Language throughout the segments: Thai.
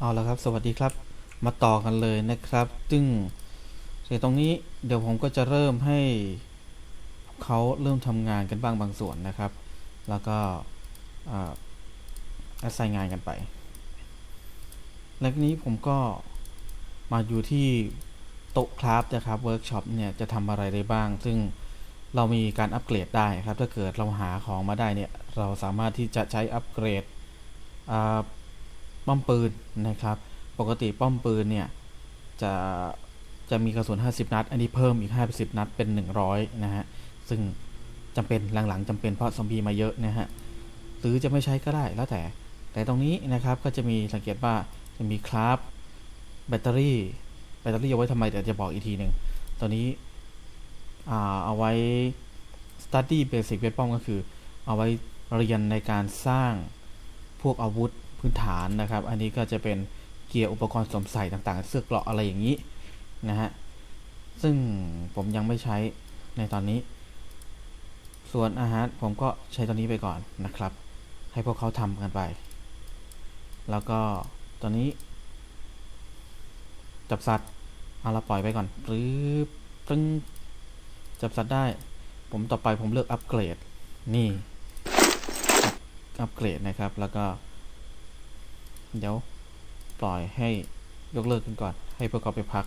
เอาละครับสวัสดีครับมาต่อกันเลยนะครับ ซึ่งเสร็จตรงนี้เดี๋ยวผมก็จะเริ่มให้เขาเริ่มทำงานกันบ้างบางส่วนนะครับ แล้วก็แอสไซน์งานกันไป แล้วนี้ผมก็มาอยู่ที่โต๊ะคราฟนะครับเวิร์กช็อปเนี่ยจะทำอะไรได้บ้าง ซึ่งเรามีการอัปเกรดได้ครับ ถ้าเกิดเราหาของมาได้เนี่ยเราสามารถที่จะใช้อัปเกรดอ่า ป้อมปืนนะครับ ปกติป้อมปืนเนี่ยจะจะมีกระสุน 50 นัด อันนี้เพิ่มอีก 50 นัดเป็น 100 นะฮะ ซึ่งจำเป็นหลังๆจำเป็นเพราะซอมบี้มาเยอะนะฮะ หรือจะไม่ใช้ก็ได้แล้วแต่ แต่ตรงนี้นะครับก็จะมีสังเกตว่าจะมีคราฟแบตเตอรี่ แบตเตอรี่เอาไว้ทำไมเดี๋ยวจะบอกอีกทีหนึ่งตัวนี้เอาไว้ study basic เป็นป้อมก็คือ เอาไว้เรียนในการสร้างพวกอาวุธ พื้นฐานนะครับ อันนี้ก็จะเป็นเกียร์อุปกรณ์สวมใส่ต่างๆ เสื้อเกราะอะไรอย่างนี้นะฮะ ซึ่งผมยังไม่ใช้ในตอนนี้ ส่วนอาหารผมก็ใช้ตัวนี้ไปก่อนนะครับ ให้พวกเขาทำกันไป แล้วก็ตอนนี้ จับสัตว์เอาละปล่อยไปก่อนหรือตึงจับสัตว์ได้ ผมต่อไปผมเลือกอัปเกรด นี่ อัปเกรดนะครับ แล้วก็ เดี๋ยวปล่อยให้ยกเลิกกันก่อน ให้พวกเขาไปพัก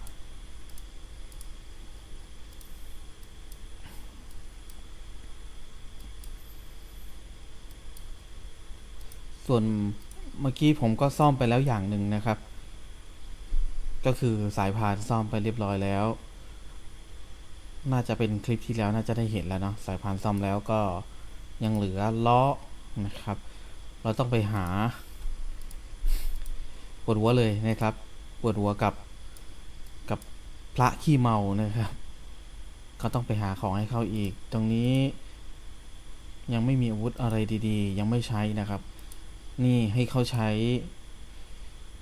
ส่วนเมื่อกี้ผมก็ซ่อมไปแล้วอย่างหนึ่งนะครับ ก็คือสายพานซ่อมไปเรียบร้อยแล้ว น่าจะเป็นคลิปที่แล้วน่าจะได้เห็นแล้วเนาะสายพานซ่อมแล้วก็ยังเหลือล้อนะครับ เราต้องไปหา ปวดหัวเลยนะครับปวดหัวกับกับพระขี้เมานะครับก็ต้องไปหาของให้เขาอีก ตรงนี้ยังไม่มีอาวุธอะไรดีๆ ยังไม่ใช้นะครับ นี่ให้เขาใช้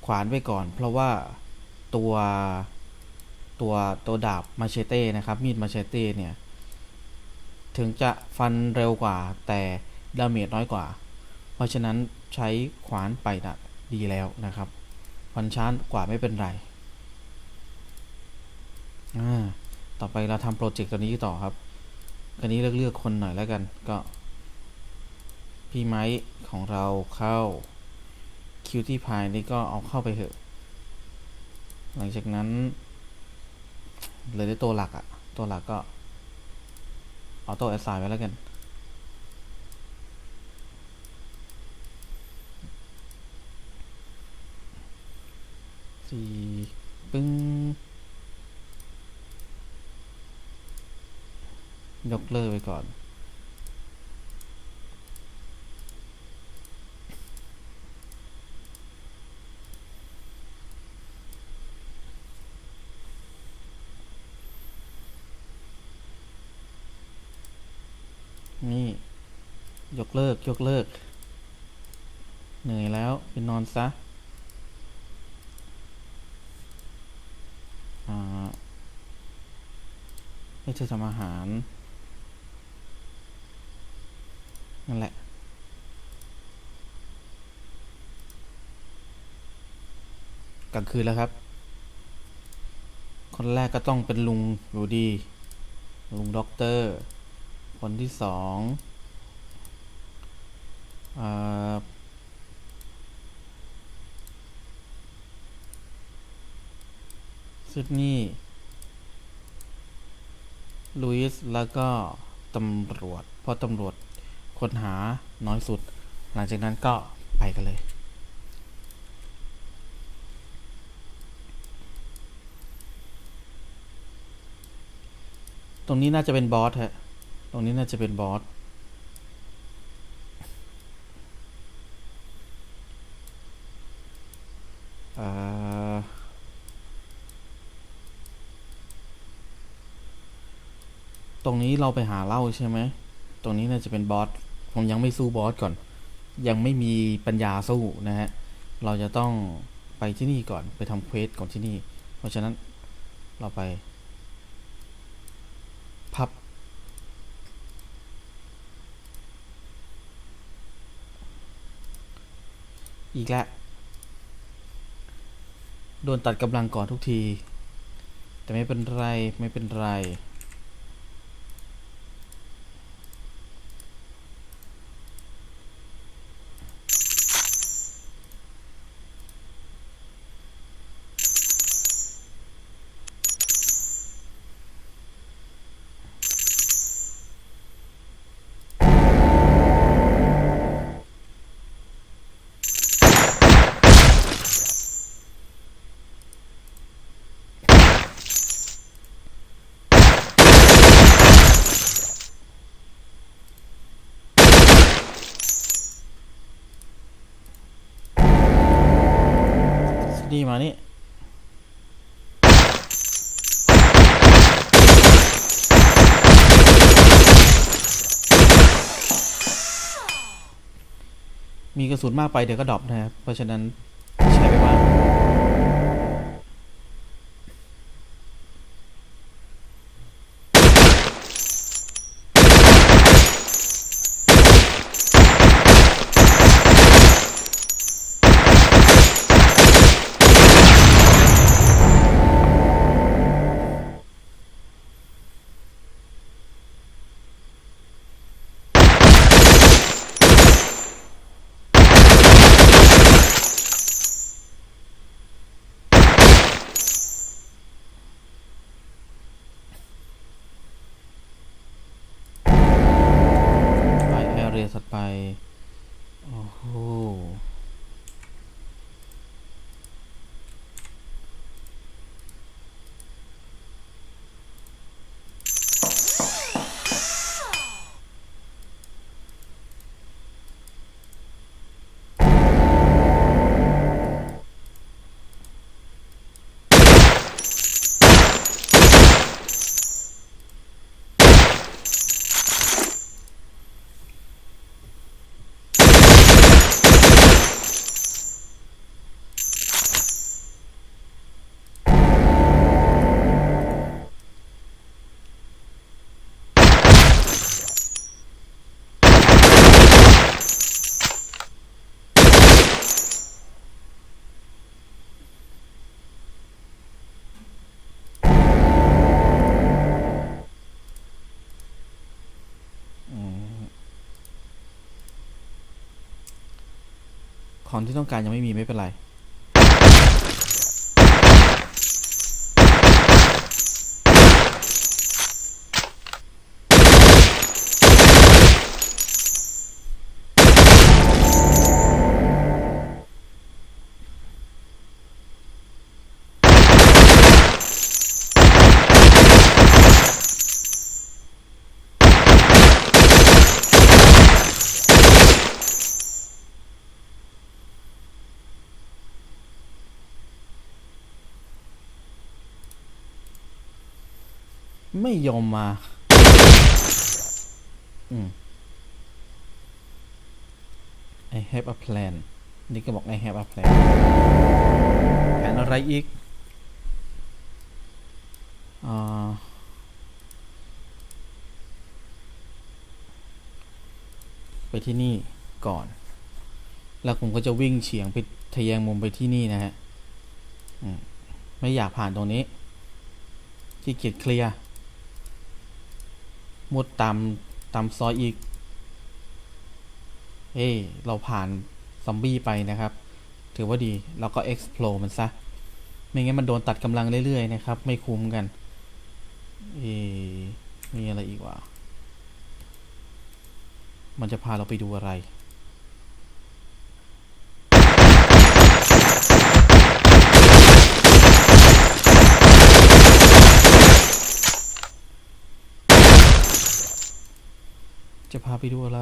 ขวานไว้ก่อน เพราะว่าตัวตัวตัวดาบมาเชเต้นะครับ มีดมาเชเต้เนี่ย ถึงจะฟันเร็วกว่า แต่ดาเมจน้อยกว่า เพราะฉะนั้นใช้ขวานไปนะดีแล้วนะครับ ฟันช้านกว่าไม่เป็นไร อ่า ต่อไปเราทำโปรเจกต์ตัวนี้ต่อครับ อันนี้เลือกเลือกคนหน่อยแล้วกัน ก็ พี่ไม้ของเราเข้าคิวที่พายนี่ก็เอาเข้าไปเถอะ หลังจากนั้นเลยได้ตัวหลักอะตัวหลักก็ เอาตัวแอสไซน์ไว้แล้วกัน สี่ปึ้งยกเลิกไปก่อน นี่ ยกเลิก ยกเลิก เหนื่อยแล้วไปนอนซะ อ่า ให้เธอทำอาหาร นั่นแหละ กลางคืนแล้วครับ คนแรกก็ต้องเป็นลุงอยู่ดี ลุงด็อกเตอร์ คนที่สองอซิดนีย์ ลุยส์แล้วก็ตำรวจเพราะตำรวจค้นหาน้อยสุด หลังจากนั้นก็ไปกันเลย ตรงนี้น่าจะเป็นบอสฮะ ตรงนี้น่าจะเป็นบอส ตรงนี้เราไปหาเหล้าใช่ไหม ตรงนี้น่าจะเป็นบอส ผมยังไม่สู้บอสก่อน ยังไม่มีปัญญาสู้นะฮะ เราจะต้องไปที่นี่ก่อน ไปทำเควสก่อนที่นี่ เพราะฉะนั้นเราไป พับ อีกแล้ว โดนตัดกำลังก่อนทุกที แต่ไม่เป็นไร ไม่เป็นไร นี่มานี่มีกระสุนมากไปเดี๋ยวก็ดรอปนะครับ เพราะฉะนั้น ของที่ต้องการยังไม่มีไม่เป็นไร ไม่ยอมมา อืม I have a plan นี่ก็บอก I have a plan แผนอะไรอีกอ่าไปที่นี่ก่อน แล้วผมก็จะวิ่งเฉียงไปทะแยงมุมไปที่นี่นะฮะอืมไม่อยากผ่านตรงนี้ขี้เกียจเคลียร์ มุดตามตามซอยอีก เอ้เราผ่านซอมบี้ไปนะครับ ถือว่าดีเราก็ explore มันซะ ไม่งั้นมันโดนตัดกำลังเรื่อยๆนะครับ ไม่คุ้มกัน เอ้มีอะไรอีกวะมันจะพาเราไปดูอะไร จะพาไปดูอะไร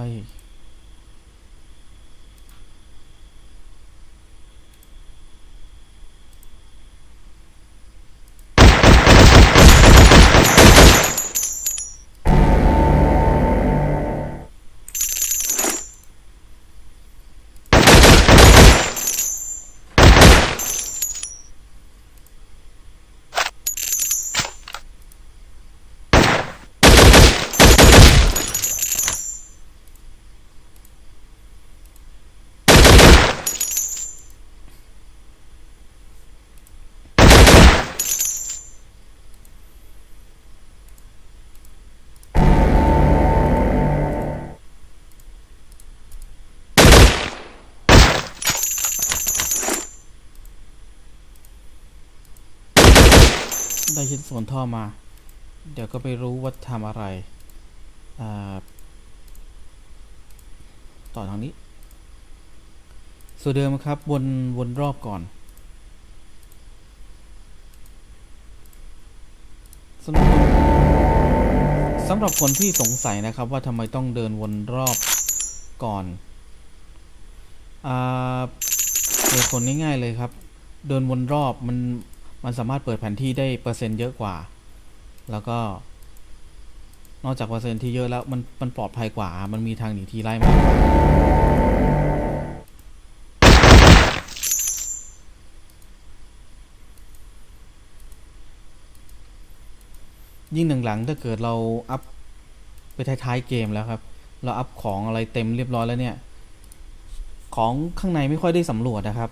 ได้ชิ้นส่วนท่อมา เดี๋ยวก็ไปรู้ว่าทำอะไร ต่อทางนี้ ส่วนเดิมครับวนวนรอบก่อนสำหรับคนสำหรับคนที่สงสัยนะครับว่าทำไมต้องเดินวนรอบก่อนอเหตุผลง่ายๆเลยครับ เดินวนรอบมัน มันสามารถเปิดแผนที่ได้เปอร์เซ็นต์เยอะกว่า แล้วก็ นอกจากเปอร์เซ็นต์ที่เยอะแล้วมันมันปลอดภัยกว่า มันมีทางหนีทีไล่มายิ่งหลังๆถ้าเกิดเราอัพไปท้ายๆเกมแล้วครับ เราอัพของอะไรเต็มเรียบร้อยแล้วเนี่ย ของข้างในไม่ค่อยได้สำรวจนะครับ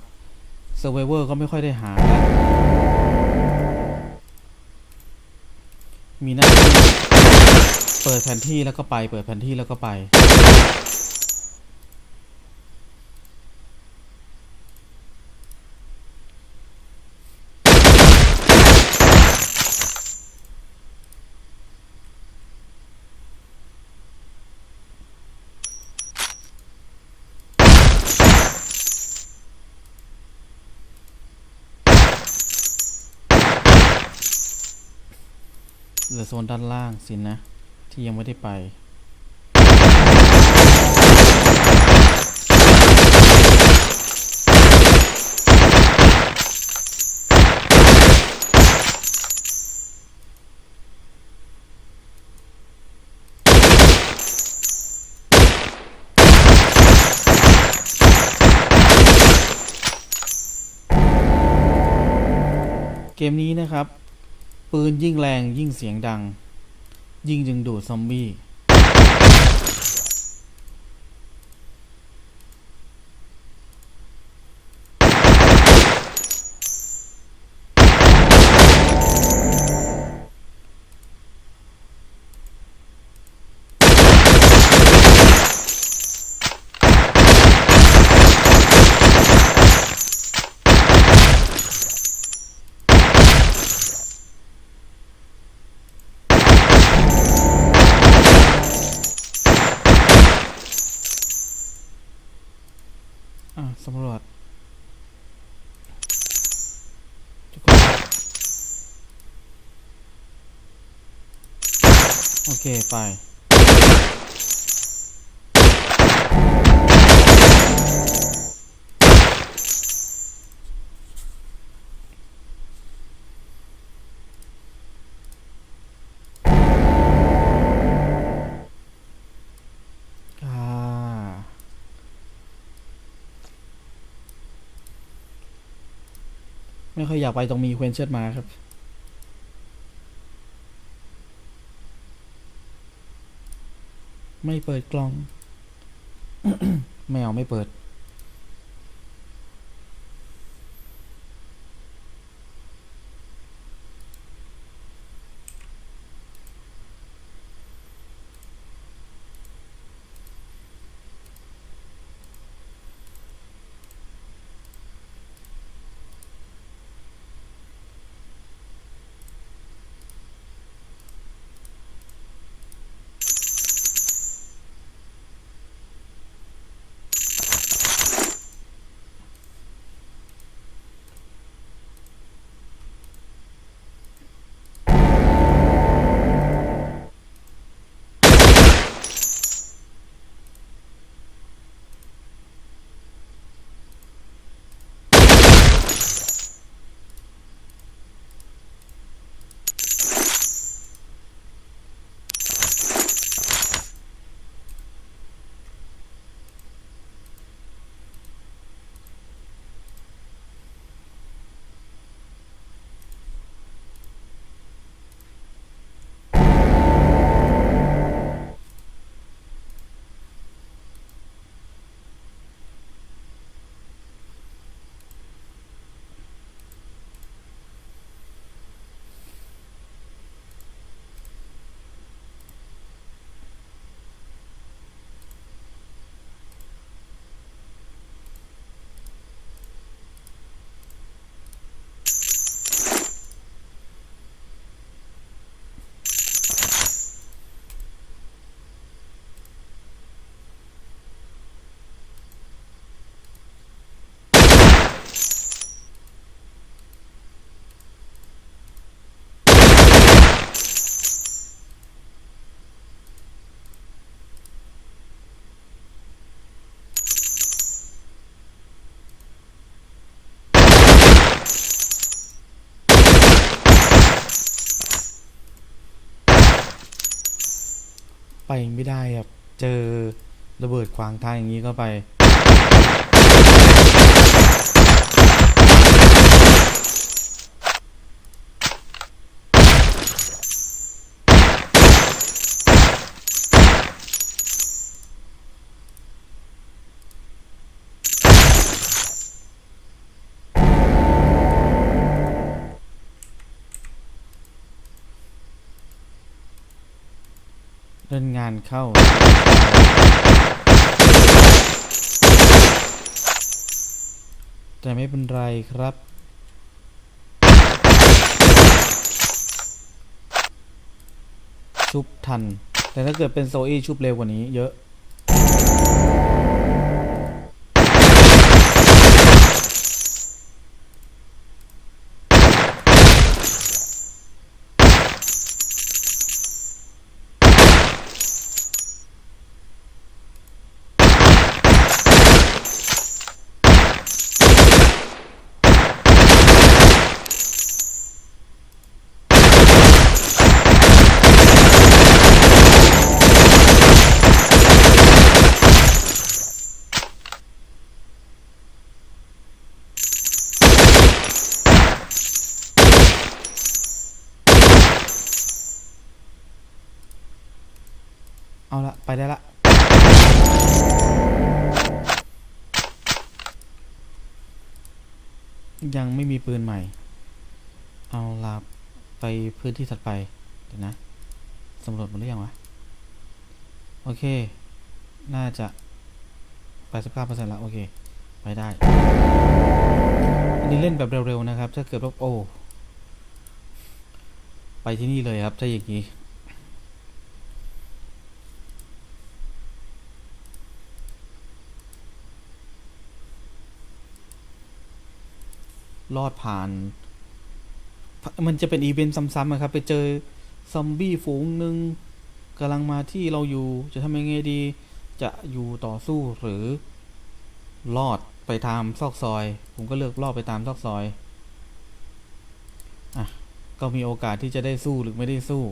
เซอร์เวอร์ก็ไม่ค่อยได้หาแล้ว มีหน้าที่เปิดแผนที่แล้วก็ไป เปิดแผนที่แล้วก็ไป นด้านล่างสินะ ที่ยังไม่ได้ไป เกมนี้นะครับ ปืนยิ่งแรงยิ่งเสียงดัง ยิ่งดึงดูดซอมบี้ เคไปอ่าไม่ค่อยอยากไปตรงมีเควนเชิดมาครับ ไม่เปิดกล่อง ไม่เอาไม่เปิด ไปไม่ได้ครับ เจอระเบิดขวางทางอย่างนี้ก็ไป เข้า แต่ไม่เป็นไรครับ ชุบทัน แต่ถ้าเกิดเป็นโซอี้ชุบเร็วกว่านี้เยอะ ยังไม่มีปืนใหม่ เอาละไปพื้นที่ถัดไป เดี๋ยวนะ สำรวจหมดหรือยังวะ โอเค น่าจะ89%ละโอเค ไปได้ อันนี้เล่นแบบเร็วๆนะครับ ถ้าเกิดว่าโอ้ ไปที่นี่เลยครับ ถ้าอย่างนี้ รอดผ่าน มันจะเป็นอีเวนต์ซ้ำๆนะครับ ไปเจอซอมบี้ฝูงหนึ่งกำลังมาที่เราอยู่จะทำยังไงดี จะอยู่ต่อสู้หรือรอดไปตามซอกซอย ผมก็เลือกรอดไปตามซอกซอยอะก็มีโอกาสที่จะได้สู้หรือไม่ได้สู้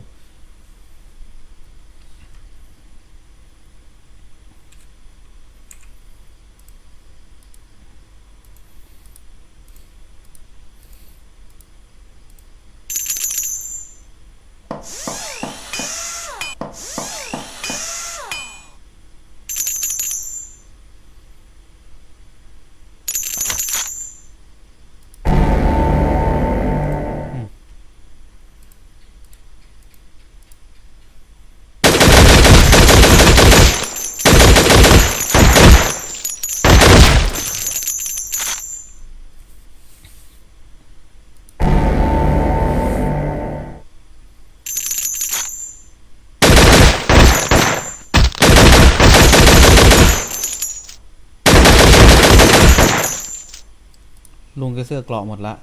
ลุงแกเสื้อเกราะหมดละ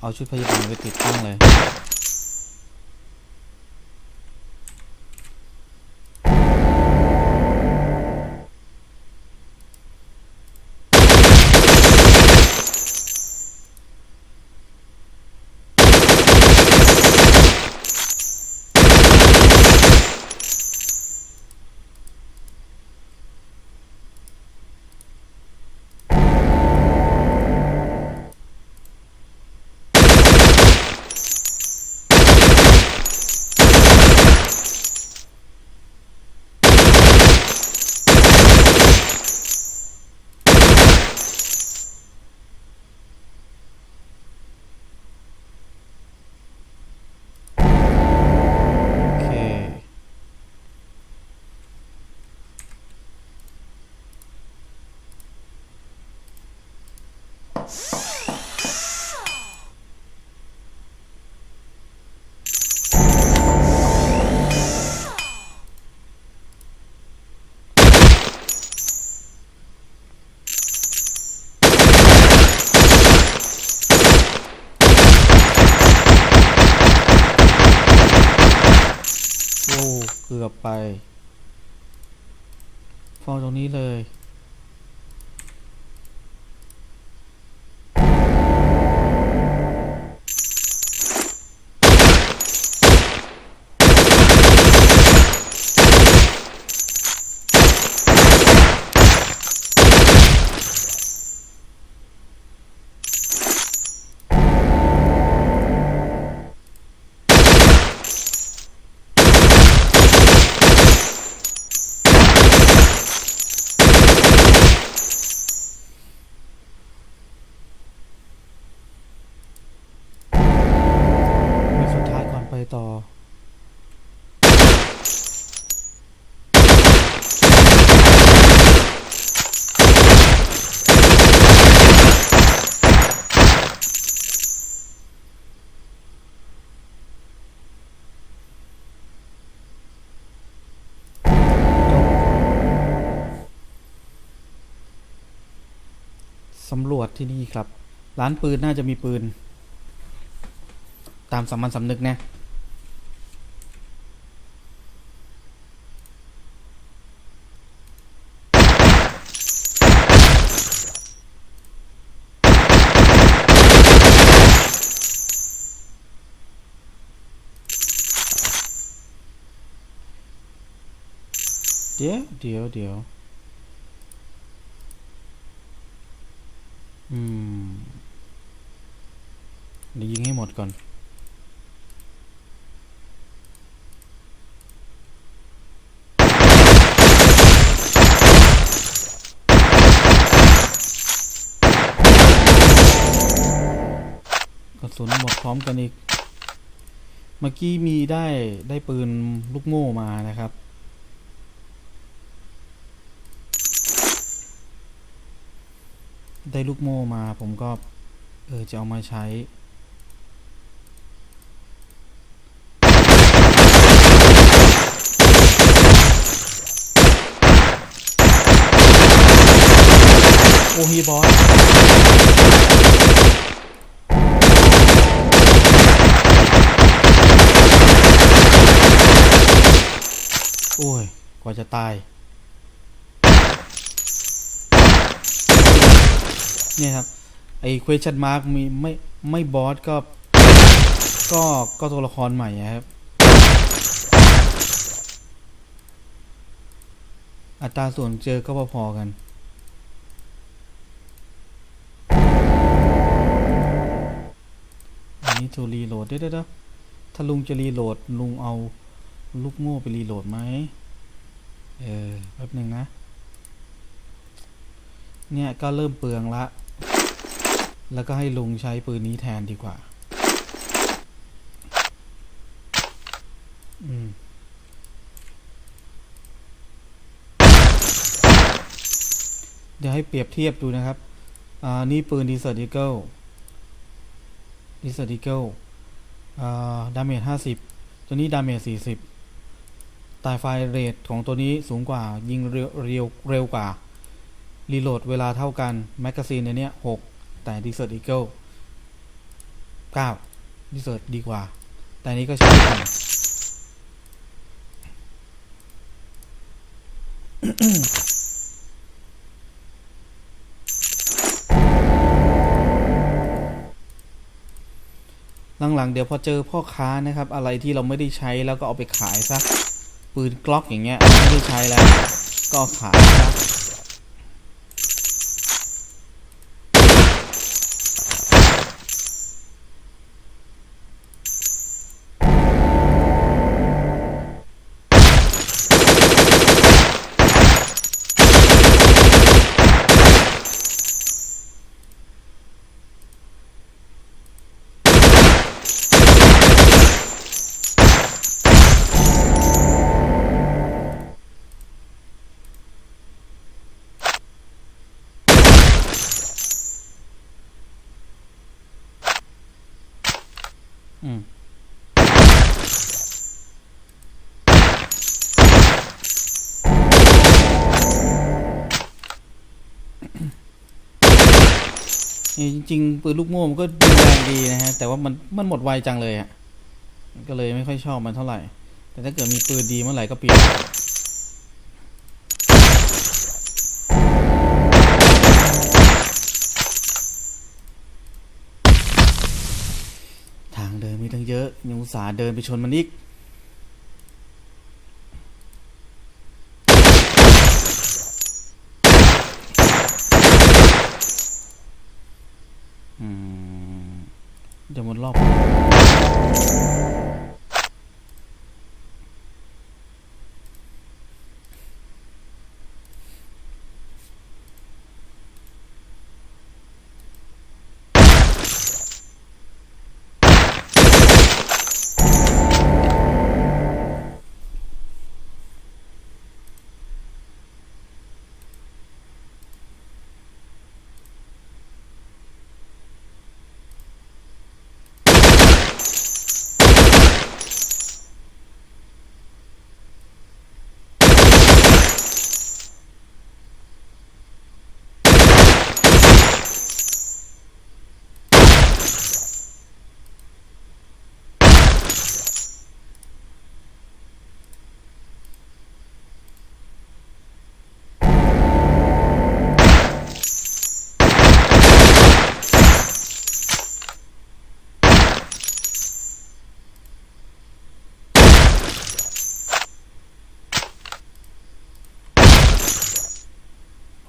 เอาชุดพยาบาลไปติดตั้งเลย ไป ฟองตรงนี้เลยำรวจที่นี่ครับ ร้านปืนน่าจะมีปืน ตามสามัญสำนึกนะเดี๋ยวเดี๋ยวเดี๋ยว อืมเดี๋ยวยิงให้หมดก่อนกระสุนหมดพร้อมกันอีก เมื่อกี้มีได้ได้ปืนลูกโม่มานะครับ ได้ลูกโม่มาผมก็ เออ จะเอามาใช้โอฮีบอสโอ้ย กว่าจะตาย เนี่ยครับไอ้ question mark มีไม่ไม่บอสก็ ก็ก็ตัวละครใหม่ครับ อัตราส่วนเจอก็พอๆกันอันนี้ทูรีโหลดเดี๋ยวเดี๋ยวเดี๋ยวถ้าลุงจะรีโหลดลุงเอาลูกโม่ไปรีโหลดไหมเออแป๊บหนึ่งนะ เนี่ยก็เริ่มเปลืองละ แล้วก็ให้ลุงใช้ปืนนี้แทนดีกว่า อืมเดี๋ยวให้เปรียบเทียบดูนะครับ อ่า นี่ปืนดีเซอร์ดิเกิลดีเซอร์ดิเกิลอ่า ดาเมจห้าสิบ ตัวนี้ดาเมจสี่สิบ ตายไฟเรทของตัวนี้สูงกว่า ยิงเร็วเร็วกว่า รีโหลดเวลาเท่ากัน แมกกาซีนในเนี้ยหก แต่ดีเซอร์อีเกิลเก้าดีเซอร์ดีกว่า แต่นี้ก็ใช้ได้หลังๆเดี๋ยวพอเจอพ่อค้านะครับ อะไรที่เราไม่ได้ใช้แล้วก็เอาไปขายซะปืนกล็อกอย่างเงี้ยไม่ได้ใช้แล้ว ก็ขายซะ จริงๆปืนลูกโม่มันก็ยิงแรงดีนะฮะ แต่ว่ามันมันหมดไวจังเลยอะก็เลยไม่ค่อยชอบมันเท่าไหร่ แต่ถ้าเกิดมีปืนดีเมื่อไหร่ก็เปลี่ยนทางเดินมีตั้งเยอะยังอุตส่าห์เดินไปชนมันอีก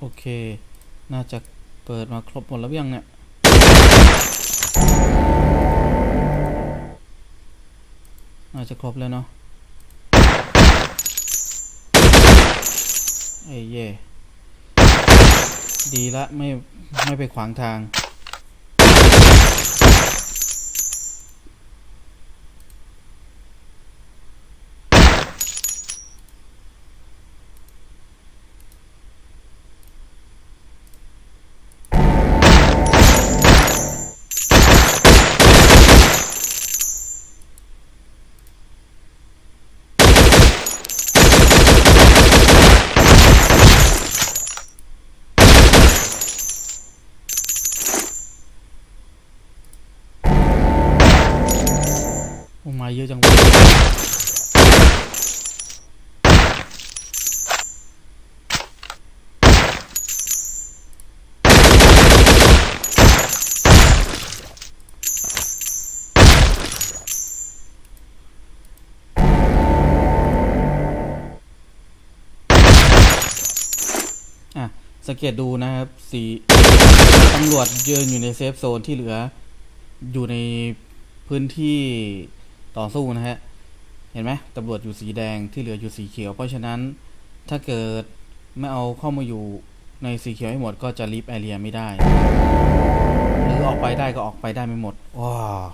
โอเค น่าจะเปิดมาครบหมดแล้วยังเนี่ย น่าจะครบแล้วเนาะเอ้ยเย่ดีละไม่ไม่ไปขวางทาง อะสังเกตดูนะครับสีตำรวจยืนอยู่ในเซฟโซนที่เหลือ อยู่ในพื้นที่ต่อสู้นะฮะ เห็นไหมตำรวจอยู่สีแดงที่เหลืออยู่สีเขียว เพราะฉะนั้นถ้าเกิดไม่เอาเข้ามาอยู่ในสีเขียวให้หมดก็จะลิฟแอเรียไม่ได้ หรือออกไปได้ก็ออกไปได้ไม่หมดว้าว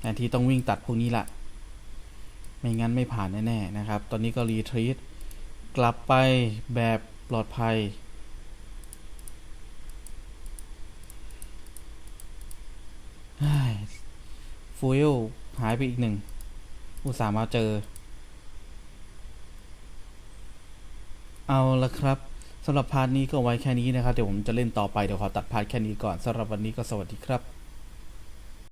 แทนที่ต้องวิ่งตัดพวกนี้ละไม่งั้นไม่ผ่านแน่ๆนะครับ ตอนนี้ก็รีทรีต กลับไปแบบปลอดภัย ฟูเอลหายไปอีกหนึ่ง อุตส่าห์มาเจอ เอาละครับสำหรับพาร์ทนี้ก็ไว้แค่นี้นะครับ เดี๋ยวผมจะเล่นต่อไป เดี๋ยวขอตัดพาร์ทแค่นี้ก่อนสำหรับวันนี้ก็สวัสดีครับ